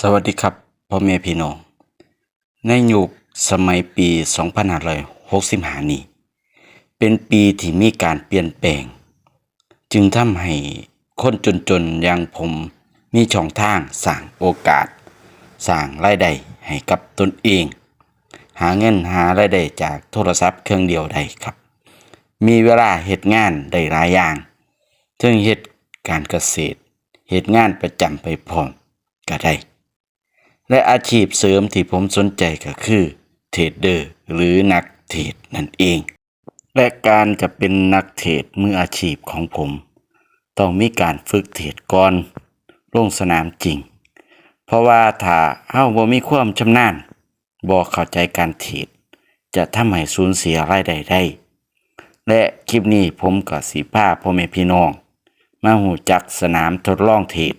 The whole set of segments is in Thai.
สวัสดีครับพ่อแม่พี่น้อง ในยุคสมัยปี 2565 นี้ เป็นปีที่มีการเปลี่ยนแปลง จึงทำให้คนจนๆอย่างผมมีช่องทางสร้างโอกาสสร้างรายได้ให้กับตนเอง หาเงินหารายได้จากโทรศัพท์เครื่องเดียวได้ครับ มีเวลาเฮ็ดงานได้หลายอย่างถึงเฮ็ดการเกษตรเฮ็ดงานประจำไปพร้อมก็ได้ และอาชีพเสริมที่ผมสนใจก็คือเทรดเดอร์หรือนักเทรดนั่นเอง และการจะเป็นนักเทรดมืออาชีพของผม ต้องมีการฝึกเทรดก่อนลงสนามจริง เพราะว่าถ้าเฮาบ่มีความชำนาญบ่เข้าใจการเทรดจะทำให้สูญเสียรายได้ได้ และคลิปนี้ผมก็สิพาพ่อแม่พี่น้อง มาหูจักสนามทดลองเทรด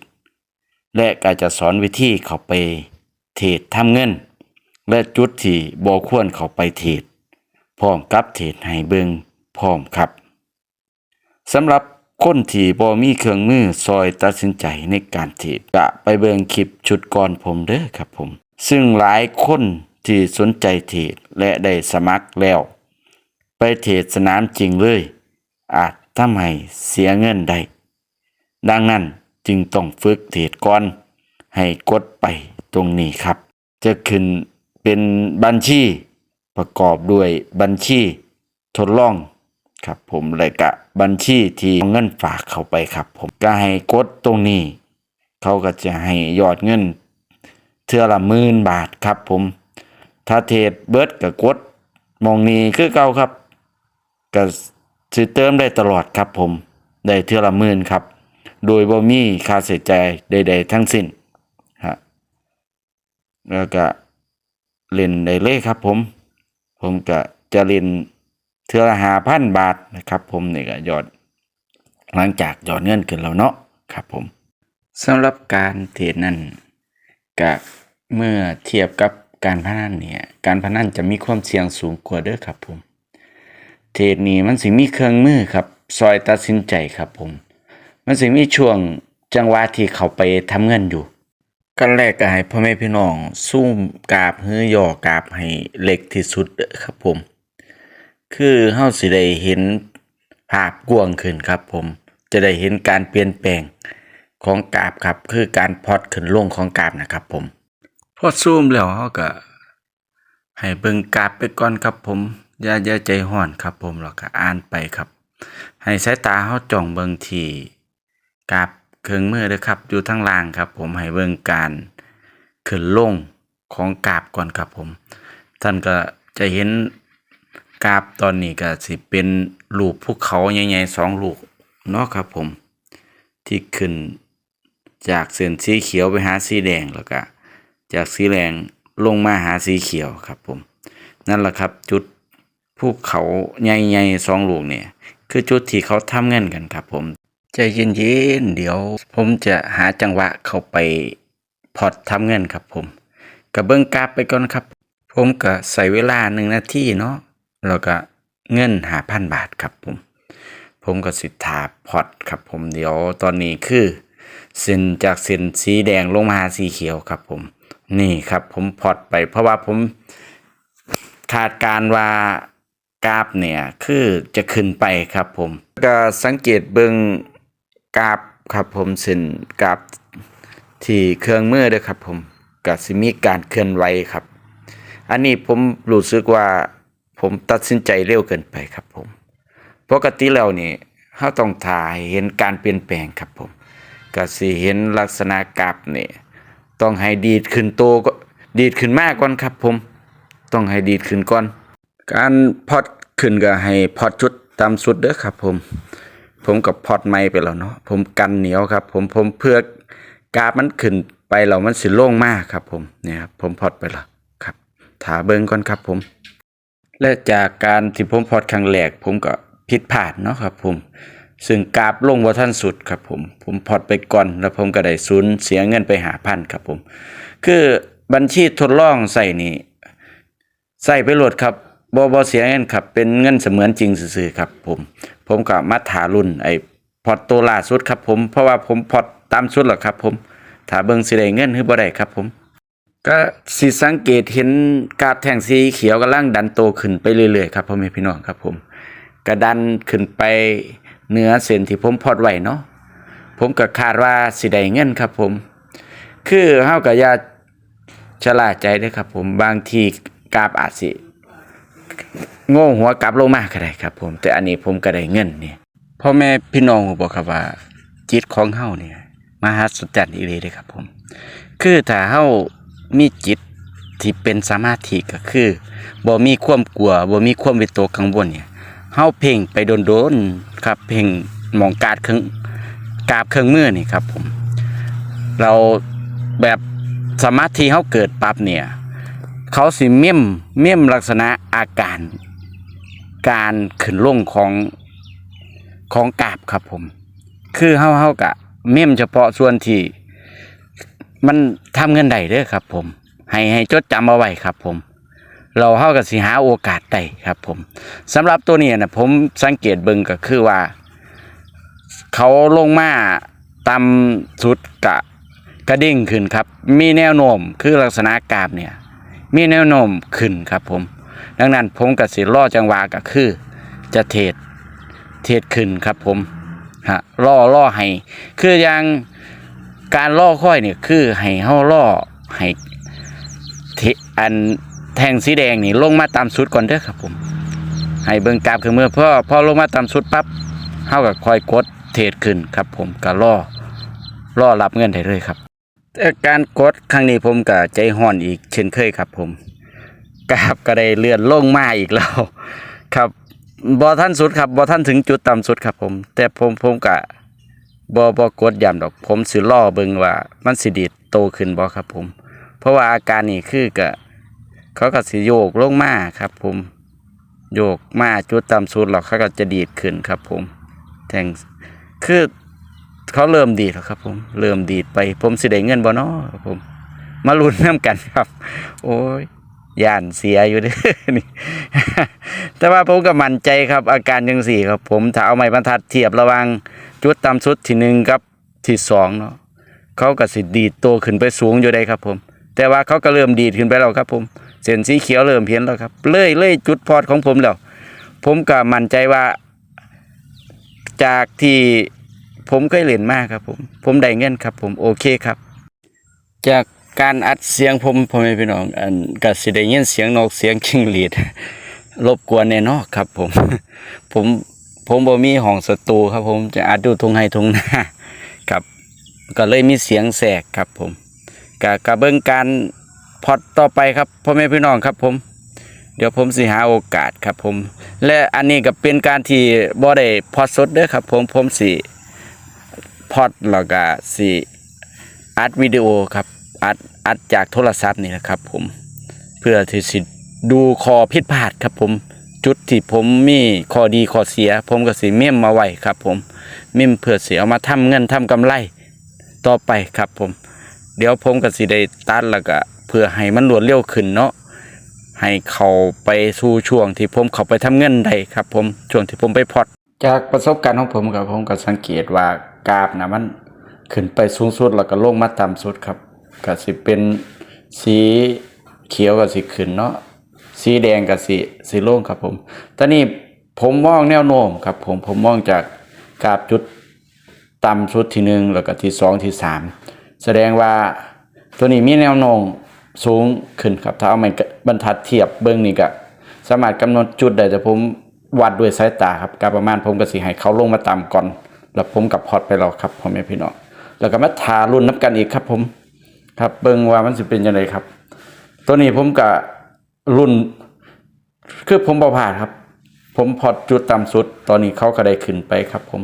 และก็จะสอนวิธีเข้าไป เทรดทำเงิน และจุดที่บ่ควรเข้าไปเทรดพร้อมกับเทรดให้เบิงพร้อมครับสำหรับคนที่บ่มีเครื่องมือซอยตัดสินใจในการเทรดก็ไปเบิงคลิปชุดก่อนผมเด้อครับผม ซึ่งหลายคนที่สนใจเทรดและได้สมัครแล้ว ไปเทรดสนามจริงเลย อาจทำให้เสียเงินได้ดังนั้นจึงต้องฝึกเทรดก่อน ให้กดไป ตรงนี้ครับ จะขึ้นเป็นบัญชี ประกอบด้วยบัญชีทดลองครับผมและกะบัญชีที่เงินฝากเข้าไปครับ ผมก็ให้กดตรงนี้ เขาก็จะให้ยอดเงิน เทื่อละหมื่นบาทครับผม ถ้าเทรดเบิร์ดก็กดมองนี้คือเก่าครับก็สิเติมได้ตลอดครับผม ได้เทื่อละหมื่นครับ โดยบ่มีค่าใช้จ่ายใด ๆ ทั้งสิ้น แล้วก็เล่นได้เลยครับ ผม ผมก็จะเล่นเทือละ5,000บาทนะครับ ผมนี่ก็ยอด หลังจากยอดเงินขึ้นแล้วเนาะครับผมสำหรับการเทรดนั้นก็เมื่อเทียบกับการพนันเนี่ย การพนันจะมีความเสี่ยงสูงกว่าเด้อครับผม เทรดนี่มันสิมีเครื่องมือครับซอยตัดสินใจครับผม มันสิมีช่วงจังหวะที่เขาไปทำเงินอยู่ กันแรกก็ให้พ่อแม่พี่น้องซูมกราบหื้อย่อกราบให้เล็กที่สุดครับผม คือเฮาสิได้เห็นภาพกว้างขึ้นครับผม จะได้เห็นการเปลี่ยนแปลงของกราฟครับ คือการพอดขึ้นลงของกราฟนะครับผม พอซูมแล้วเฮาก็ให้เบิ่งกราฟไปก่อนครับผมอย่าอย่าใจร้อนครับผมแล้วก็อ่านไปครับ ให้สายตาเฮาจ้องเบิ่งที่กราฟ เครื่องมือเด้อครับ อยู่ทางล่างครับ ผมให้เบิ่งการขึ้นลงของกราฟก่อนครับผม ท่านก็จะเห็นกราฟตอนนี้ก็สิเป็นรูปภูเขาใหญ่ๆสองลูกเนาะครับผม ที่ขึ้นจากเส้นสีเขียวไปหาสีแดงแล้วก็จากสีแดงลงมาหาสีเขียวครับผม นั่นแหละครับจุดภูเขาใหญ่ๆสองลูกเนี่ย คือจุดที่เขาทำเงินกันครับผม ใจเย็นๆเดี๋ยว ผมจะหาจังหวะเข้าไปพอร์ตทำเงินครับผมกับเบิ้งกราฟไปก่อนครับ ผมก็ใส่เวลาหนึ่งนาทีเนาะแล้วก็เงินหาพันบาทครับผม ผมก็สิทาพอร์ตครับผมเดี๋ยวตอนนี้คือเส้นจากเส้นสีแดงลงมาหาสีเขียวครับผม นี่ครับผมพอร์ตไปเพราะว่าผมคาดการว่ากราฟเนี่ยคือจะขึ้นไปครับผม ก็สังเกตเบิง กราฟครับผมเส้นกราฟที่เครื่องมือเด้วยครับผมก็สิมีการเคลื่อนไหวครับ อันนี้ผมรู้สึกว่าผมตัดสินใจเร็วเกินไปครับผม ปกติแล้วนี่เราต้องถ่ายเห็นการเปลี่ยนแปลงครับผมก็สิเห็นลักษณะกราฟนี่ต้องให้ดีดขึ้นโตก็ดีดขึ้นมากก่อนครับผม ต้องให้ดีดขึ้นก่อน การพอดขึ้นก็ให้พอดชุดตามสุดเด้อครับผม ผมกับพอดไม้ไปแล้วเนาะผมกันเหนียวครับ ผมผมเพื่อกาฟมันขึ้นไปแล้วมันสิโล่งมากครับ ผมเนี่ยครับผมพอดไปแล้วครับถาเบิ่งก่อนครับ ผม และจากการที่ผมพอดครั้งแรกผมก็ผิดพลาดเนาะครับ ผมซึ่งกราบลงว่าท่านสุดครับผม ผมพอดไปก่อนแล้วผมก็ได้ศูนย์เสียเงินไปหาพันครับผม คือบัญชีทดลองใส่นี่ใส่ไปโหลดครับบอบเสียเงินครับ เป็นเงินเสมือนจริงซื่อๆครับผม ผมก็มาถารุ่นไอ้พอดตัวล่าสุดครับผมเพราะว่าผมพอดตามสุดหรอกครับผมถ้าเบิ่งสิได้เงินหรือบ่ได้ครับผม ก็สิสังเกตเห็นกาฟแท่งสีเขียวกำลังดันโตขึ้นไปเรื่อยๆครับพ่อแม่พี่น้องครับผมกระดันขึ้นไปเหนือเส้นที่ผมพอดไว้เนาะผมก็คาดว่าสิได้เงินครับผม คือเฮาก็อย่าชะล่าใจเด้ครับผมบางทีกาฟอาจสิ โง่หัวกลับลงมาก็ได้ครับ ผมแต่อันนี้ผมก็ได้เงินเนี่ยพ่อแม่พี่น้องรู้บ่ครับว่า จิตของเฮาเนี่ยมหัศจรรย์อีหลีเด้อครับ ผม คือถ้าเฮามีจิตที่เป็นสมาธิก็คือบ่มีความกลัวบ่มีความวิตกกังวลเนี่ยเฮาเพ่งไปโดนๆครับ เพ่งมองกาดเครื่องกราบเครื่องมือนี่ครับ ผม เราแบบสมาธิเฮาเกิดปั๊บเนี่ย เขาสิเมี่ยมเมี่ยมลักษณะอาการ การขึ้นลงของของกาบครับผม คือเฮาเฮากะเมี่ยมเฉพาะส่วนที่มันทำเงินได้เด้อครับ ผม ให้ให้จดจำเอาไว้ครับ ผม เราเฮากับสิหาโอกาสได้ครับ ผมสำหรับตัวนี้นะผมสังเกตเบิ่งก็คือว่า เขาลงมาตาสุดกะกระดิ่งขึ้นครับ มีแนวโน้มคือลักษณะกาบเนี่ย มีแนวโน้มขึ้นครับผม ดังนั้นผมกับสิล่อจังหวะก็คือ จะเทรดเทรดขึ้นครับผมฮะล่อล่อให้คืออย่างการล่อค่อยเนี่ยคือให้เฮาล่อให้เทอันแทงสีแดงนี่ลงมาตามสุดก่อนเด้อครับผม ให้เบิ่งกราฟคือเมื่อพ่อพ่อลงมาตามสุดปั๊บเฮาก็ค่อยกดเทรดขึ้นครับผมก็ล่อล่อรับเงินได้เลยครับ การกดครั้งนี้ผมก็ใจห่อนอีกเช่นเคยครับผมกราฟก็ได้เลื่อนลงมาอีกแล้ว ครับบ่ท่านสุดครับบ่ท่านถึงจุดต่ำสุดครับผม แต่ผมผมก็บ่บ่กดย้ำดอก ผมสิล่อเบิงว่ามันสิดีดโตขึ้นบ่ครับผม เพราะว่าอาการนี่คือก็เขาก็สิโยกลงมาครับ ผมโยกมาจุดต่ำสุดแล้วเขาก็จะดีดขึ้นครับ ผมแทงคือ เขาเริ่มดีดแล้วครับ ผมเริ่มดีดไป ผมสิได้เงินบ่เนาะครับผม มาลุ้นน้ำกันครับ โอ้ยย่านเสียอยู่ด้นี่แต่ว่าผมก็มั่นใจครับ อาการจังสี่ครับ ผมถ้าเอาไม้บรรทัดเทียบระว่างจุดต่ำสุดที่หนึ่งกับที่สองเนาะเขาก็สิดีดโตขึ้นไปสูงอยู่ได้ครับ ผม แต่ว่าเขาก็เริ่มดีดขึ้นไปแล้วครับ ผมเส้นสีเขียวเริ่มเห็นแล้วครับเล่ยเล่ยจุดพอดของผมแล้วผมก็มั่นใจว่า จากที่ ผมเคยเล่นมากครับผม ผมได้เงินครับ ผมโอเคครับ จากการอัดเสียงผมพ่อแม่พี่น้องอันก็สิได้ยินเสียงนกเสียงชิงหรีดรบกวนแน่นอนครับ ผม ผมผมบ่มีห้องสตูครับ ผมจะอัดดูทุ่งไห้ทุ่งนาครับ ก็เลยมีเสียงแสกครับ ผมกะกะเบิ่งการพอดต่อไปครับพ่อแม่พี่น้องครับ ผม เดี๋ยวผมสิหาโอกาสครับ ผม และอันนี้ก็เป็นการที่บ่ได้พอดสดเด้อครับ ผมผมสิ พอดแล้วก็สิอัดวิดีโอครับอัดอัดจากโทรศัพท์นี่แหละครับ ผมเพื่อที่สิดูคอผิดพลาดครับผมจุดที่ผมมีข้อดีข้อเสีย ผมก็สิเม่มมาไว้ครับ ผมเม่มเพื่อเสิเอามาทำเงินทำกำไรต่อไปครับผม เดี๋ยวผมก็สิได้ตัดแล้วก็เพื่อให้มันรวดเร็วขึ้นเนาะให้เขาไปสู่ช่วงที่ผมเขาไปทำเงินได้ครับ ผมช่วงที่ผมไปพอดจากประสบการณ์ของผมครับผมก็สังเกตว่า กราฟนะมันขึ้นไปสูงสุดแล้วก็ลงมาต่ำสุดครับก็สิเป็นสีเขียวก็สิขึ้นเนาะสีแดงกับสีสีโล่งครับผม ตอนนี้ผมมองแนวโน้มครับผมผมมองจากกราบจุดต่ำสุดที่หนึ่งแล้วก็ที่สองที่สามแสดงว่าตัวนี้มีแนวโน้มสูงขึ้นครับถ้าเอาไม้บรรทัดเทียบเบื้องนี้ก็สามารถกำหนดจุดได้แต่ผมวัดด้วยสายตาครับการประมาณผมก็สิให้เขาลงมาต่ำก่อน แล้วผมกับพอดไปแล้วครับพ่อแม่พี่น้องแล้วก็มาทารุ่นนับกันอีกครับ ผม ครับเบิ่งว่ามันสิเป็นยังไงครับ ตัวนี้ผมก็รุ่น คือผมบ่ผ่านครับ ผมพอดจุดต่ำสุด ตอนนี้เขาก็ได้ขึ้นไปครับ ผม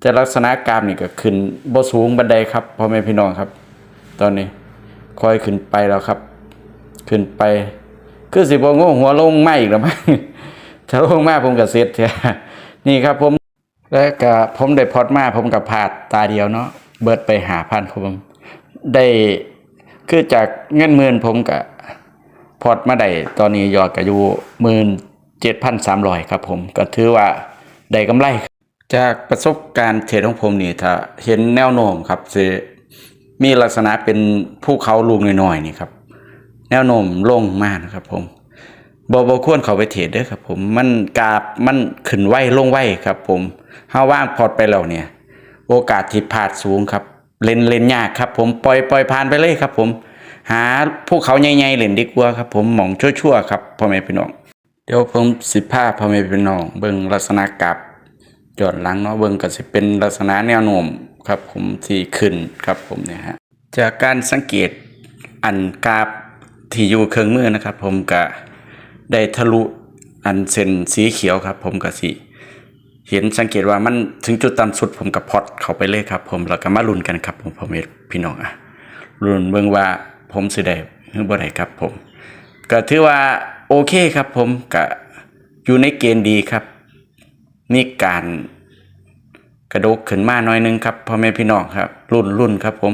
แต่ลักษณะกรามนี่ก็ขึ้นบ่สูงบันไดครับพ่อแม่พี่น้องครับ ตอนนี้ค่อยขึ้นไปแล้วครับ ขึ้นไปคือสิบ่งงหัวลงไมาอีกแล้วมั้งถ้าลงมาผมก็เสร็จแท้นี่ครับผม แล้วก็ผมได้พอดมาผมก็พลาดตาเดียวเนาะเบิดไปหาพันครับผมได้คือจากเงินหมื่นผมก็พอร์ตมาได้ตอนนี้ยอดก็อยู่หมื่นเจ็ดพันสามร้อยครับผมก็ถือว่าได้กำไร จากประสบการณ์เทรดของผมนี่ถ้าเห็นแนวโน้มครับสิมีลักษณะเป็นภูเขาลูกน้อยๆนี่ครับ แนวโน้มลงมากนะครับผมบอบควรเขาไปเทรดเด้อครับผมมันกราบมันขึ้นไหวลงไหวครับผม เฮาว่างพอร์ตไปแล้วเนี่ย โอกาสที่พลาดสูงครับ เล่นเล่นยากครับ ผมปล่อยปล่อยผ่านไปเลยครับ ผม หาภูเขาใหญ่ๆเล่นดีกว่าครับ ผมหมองชั่วๆครับพ่อแม่พี่น้อง เดี๋ยวผมสิพาพ่อแม่พี่น้อง เบิ่งลักษณะกราบย้อนหลังเนาะเบิ่งก็สิเป็นลักษณะแนวโน้มครับ ผมที่ขึ้นครับผมเนี่ยฮะจากการสังเกตอันกราบที่อยู่เครื่องมือนะครับ ผมก็ได้ทะลุอันเส้นสีเขียวครับ ผมก็สิ เห็นสังเกตว่ามันถึงจุดต่ำสุดผมกับพอดเข้าไปเลยครับ ผมแล้วก็มาลุ้นกันครับ ผมพ่อแม่พี่น้องอะลุ้นเบิ่งว่าผมสิได้หรือบ่ได้ครับ ผม ก็ถือว่าโอเคครับ ผมก็อยู่ในเกณฑ์ดีครับมีการกระดกขึ้นมาหน่อยนึงครับพ่อแม่พี่น้องครับ รุ่นรุ่นครับ ผม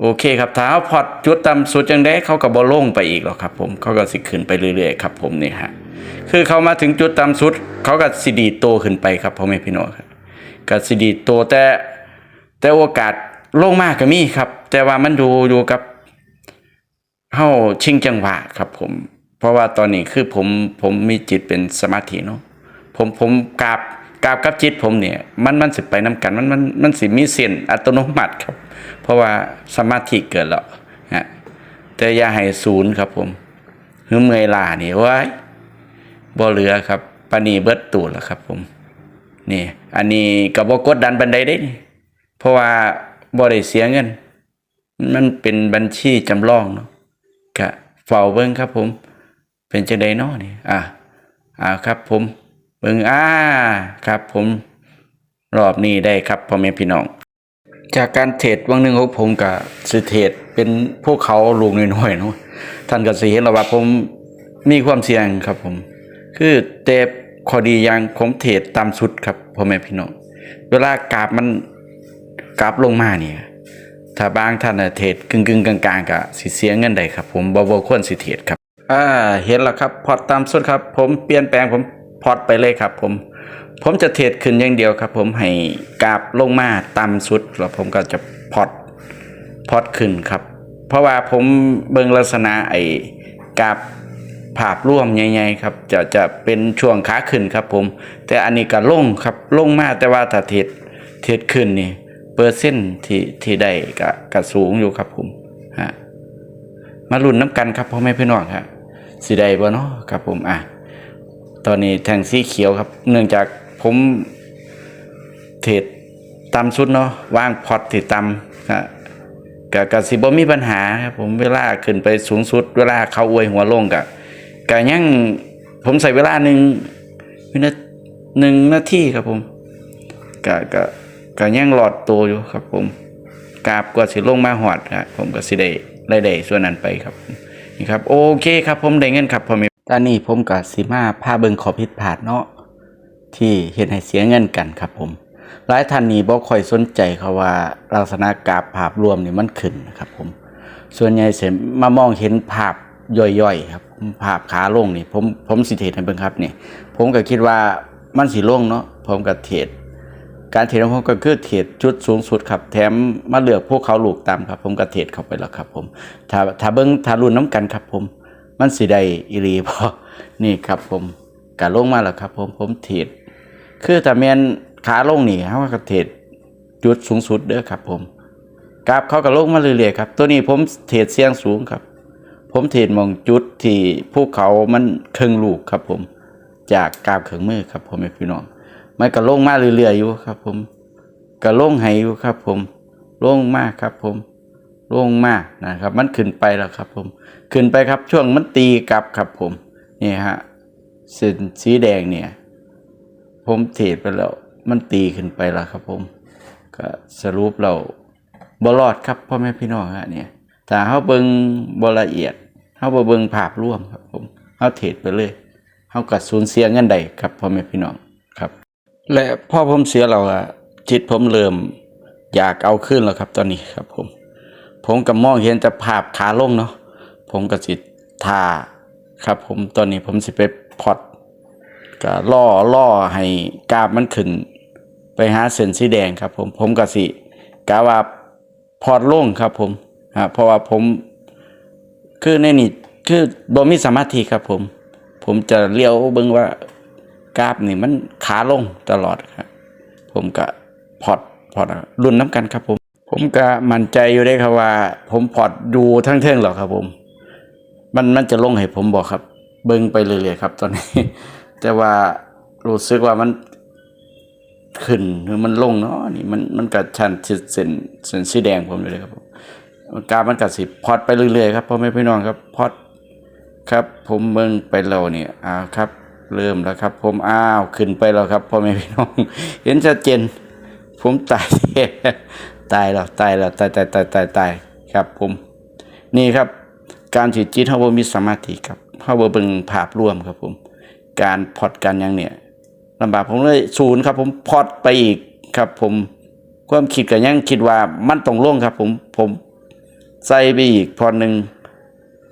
โอเคครับถ้าพอดจุดต่ำสุดจังได้เขาก็บ่ลลงไปอีกหรอกครับ ผมเขาก็สิขึ้นไปเรื่อยๆครับ ผมนี่ฮะ คือเขามาถึงจุดต่ำสุด เขาก็สิดีโตขึ้นไปครับพ่อแม่พี่น้องครับก็สิดีโตแต่แต่โอกาสลงมากก็มีครับ แต่ว่ามันอยู่อยู่กับเฮาชิงจังหวะครับผม เพราะว่าตอนนี้คือผมผมมีจิตเป็นสมาธิเนาะผมผมกราบกราบกับจิตผมเนี่ย มันมันสิไปนํกันมันมันมันสิมีเส้นอัตโนมัติครับ เพราะว่าสมาธิเกิดแล้วฮะแต่อย่าให้ศูนย์ครับผมหือเมื่อยลานี่ไว้ บ่เหลือครับปานีเบิดตูดแล้วครับ ผมนี่อันนี้ก็บ่กดดันบันไดเด้ เพราะว่าบ่ได้เสียเงิน มันเป็นบัญชีจำลองเนาะก็เฝ้าเบิ่งครับ ผม เป็นจังไดเนาะนี่อะอ่าครับ ผมเบิ่งอ่าครับ ผมรอบนี้ได้ครับพ่อแม่พี่น้องจากการเทรดวังหนึ่งของผมกับสิเทรดเป็นพวกเขาลูกน้อยๆเนาะท่านก็สิเห็นแล้วว่าผมมีความเสี่ยงครับผม คือเตบขอดีอย่างผมเทรดตามสุดครับพ่อแม่พี่น้องเวลากราบมันกราบลงมาเนี่ยถ้าบางท่านน่ะเทรดกึ่งๆกลางๆก็สิเสียเงินได้ครับ ผมบ่บ่ควรสิเทรดครับอ่าเห็นแล้วครับพอตตามสุดครับ ผมเปลี่ยนแปลงผมพอตไปเลยครับ ผม ผมจะเทรดขึ้นอย่างเดียวครับ ผมให้กราบลงมาต่ำสุดแล้วผมก็จะพอตพอตขึ้นครับ เพราะว่าผมเบิ่งลักษณะไอ้กราบ ภาพร่วมใหญ่ๆครับ จะจะเป็นช่วงขาขึ้นครับผม แต่อันนี้ก็ลงครับลงมาแต่ว่าถ้าเทรดเทรดขึ้นนี่เปอร์เซ็นต์ที่ที่ได้ก็ก็สูงอยู่ครับผมฮะมาลุ้นน้ำกันครับพ่อแม่พี่น้องครับสีใดบ่เนาะครับผมอะตอนนี้แทงสีเขียวครับ เนื่องจากผมเทรดตามสุดเนาะวางพอตที่ต่ำครับก็ก็สิบ่มีปัญหาครับผมเวลาขึ้นไปสูงสุด เวลาเขาอวยหัวลงก็ ก็ยังผมใส่เวลาหนึ่งวินาหนึ่งนาทีครับผมก็ก็ก็ยังหลอดตัวอยู่ครับผมกาบกว่าสิลงมาหอดครับผมก็สิได้ได้ได้ส่วนนั้นไปครับนี่ครับโอเคครับผมได้เงินครับพ่อแม่ตอนนี้ผมก็สิมาพาเบิงขอผิดพลาดเนาะที่เฮ็ดให้เสียเงินกันครับผมหลายท่านนี่บ่ค่อยสนใจเขาว่าลักษณะกาบภาพรวมนี่มันขึ้นนะครับผม ส่วนใหญ่เสมามองเห็นภาพย่อยๆครับ ภาพขาลงนี่ผมผมสิเทศให้เบิ่งครับนี่ผมก็คิดว่ามันสิลงเนาะผมก็เทศการเทรดของผมก็คือเทรดจุดสูงสุดครับแถมมาเลือกพวกเขาลูกตามครับ ผมก็เทรดเข้าไปแล้วครับ ผมถ้าถ้าเบิ้งถ้ารุ่นน้ำกันครับ ผม มันสิได้อีหลีพอนี่ครับ ผมกะลงมาแล้วครับ ผมผมเทรดคือถ้าแมนขาลงนี่เขาก็เทรดจุดสูงสุดเด้อครับ ผมกราฟเขาก็ลงมาเรื่อยๆครับ ตัวนี้ผมเทรดเสียงสูงครับ ผมเทรดมองจุดที่ภูเขามันครึ่งลูกครับผม จากกาฟเครื่องมือครับผมพี่น้องมันก็ลงมาเรื่อยๆอยู่ครับ ผมก็ลงให้อยู่ครับ ผมลงมากครับผมลงมากนะครับ มันขึ้นไปแล้วครับ ผม ขึ้นไปครับช่วงมันตีกลับครับผมนี่ฮะส้นสีแดงเนี่ย ผมเทรดไปแล้ว มันตีขึ้นไปแล้วครับ ผม ก็สรุปเราบรอดครับพ่อแม่พี่น้องฮะเนี่ยถ้าเขาเบิงบละเอียด เขาบ่เบิงภาพร่วมครับผมเขาเทรดไปเลยเขากัดสูญเสียเงินใดครับพ่อแม่พี่น้องครับ และพ่อผมเสียเราอะจิตผมเริ่มอยากเอาขึ้นแล้วครับ ตอนนี้ครับ ผม ผมก็มองเห็นแต่ภาพขาลงเนาะผมก็สิทาครับ ผมตอนนี้ผมสิไปพอดก็ล่อล่อให้กราบมันขึ้น ไปหาเส้นสีแดงครับ ผมผมก็สิกะว่าพอร์ตลงครับ ผมฮะเพราะว่าผม คือในนี่คือบ่มีสมาธิครับผม ผมจะเลี้ยวเบิ่งว่ากราฟนี่มันขาลงตลอดครับ ผมก็พอร์ตพอร์ตรุ่นน้ำกันครับผม ผมก็มั่นใจอยู่ได้ครับว่า ผมพอร์ตดูทั้งเทิงหรอกครับผม มันมันจะลงให้ผมบอกครับ เบิ่งไปเรื่อยๆครับ ตอนนี้ แต่ว่ารู้สึกว่ามันขึ้นหรือมันลงเนาะนี่มันมันก็ชันเส้นเส้นเส้นสีแดงผมอยู่เลยครับผม กามันก็สิพอร์ตไปเรื่อยๆครับพ่อแม่พี่น้องครับพอร์ตครับผมเบิ่งไปแล้วเนี่ยอ่าครับ เริ่มแล้วครับ ผมอ้าวขึ้นไปแล้วครับพ่อแม่พี่น้อง เห็นชัดเจน ผมตายตายแล้วตายแล้วตายตายตายตายตายครับ ผม นี่ครับ การจิตจิตเฮาบ่มีสมาธิครับเฮาบ่เบิ่งภาพรวมครับ ผม การพอดกันอย่างเนี่ยลำบากผมเลยศูนย์ครับ ผมพอดไปอีกครับ ผมความคิดก็ยังคิดว่ามันต้องลงครับ ผมผม ใส่ไปอีกพอดหนึ่ง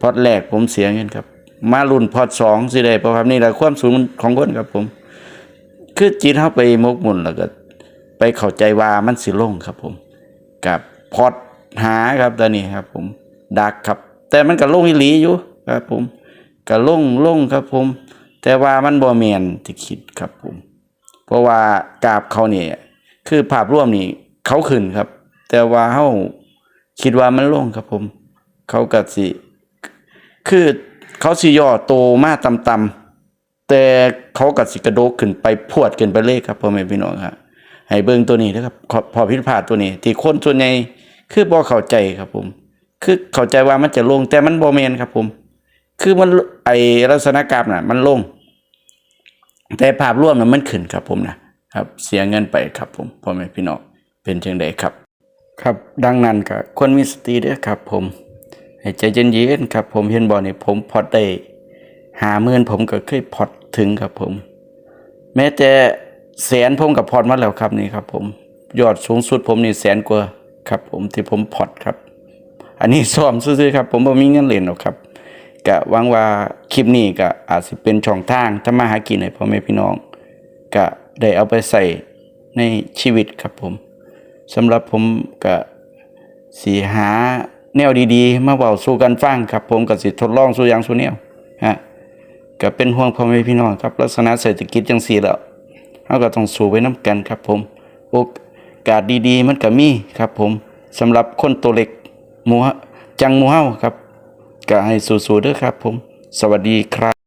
พอดแรกผมเสียเงินครับ มารุ่นพอดสองสิได้เพระครับนี่แหละความสูงของคนครับผม คือจิตเข้าไปมกมุ่นแล้วก็ ไปเข้าใจว่ามันสิลงครับผม กับพอดหาครับตอนนี้ครับ ผมดักครับ แต่มันก็ลงอีหลีอยู่ครับผมก็ลงลงครับผม แต่ว่ามันบ่แม่นที่คิดครับผม เพราะว่ากาบเขาเนี่ยคือภาพรวมนี่เขาขึ้นครับ แต่ว่าเฮา คิดว่ามันลงครับผม เขาก็สิ คือเขาสิย่อโตมาต่ำๆแต่เขาก็สิกระโดดขึ้นไปพวดขึ้นไปเลยครับพ่อแม่พี่น้องครับให้เบิ่งตัวนี้นะครับขอพอพิพาทตัวนี้ ที่คนส่วนใหญ่คือบ่เข้าใจครับผม คือเข้าใจว่ามันจะลงแต่มันบ่แมนครับผม คือมันไอลักษณะกราฟน่ะ มันลง แต่ภาพรวมน่ะมันขึ้นครับผมนะครับ เสียเงินไปครับผมพ่อแม่พี่น้องเป็นจังไดครับ ครับดังนั้นก็ควรมีสติด้อครับ ผมให้ใจเย็นๆครับ ผมเห็นบ่นี่ผมพอดได้หาหมื่นผมก็เคยพอดถึงครับผม แม้แต่แสนผมกับพอดมาแล้วครับนี่ครับ ผมยอดสูงสุดผมนี่แสนกว่าครับ ผมที่ผมพอดครับ อันนี้ซ้อมซื่อๆครับ ผมบ่มีเงินเล่นหรอกครับก็หวังว่าคลิปนี้ก็อาจสิเป็นช่องทางทำมาหากินให้พ่อแม่พี่น้องก็ได้เอาไปใส่ในชีวิตครับผม สำหรับผมก็สีหาแนวดีๆ มาเว้าสู่กันฟังครับ ผมก็สิทดลองสู่อย่างสู่แนวฮะก็เป็นห่วงพ่อแม่พี่น้องครับลักษณะเศรษฐกิจจังซี่แล้วเฮาก็ต้องสู้ไว้นํกันครับ ผมโอกาสดีๆ มันก็มีครับ ผมสำหรับคนตัวเล็กหมู่ฮะจังหมู่เฮาครับ ก็ให้สู้ๆเด้อครับ ผม สวัสดีครับ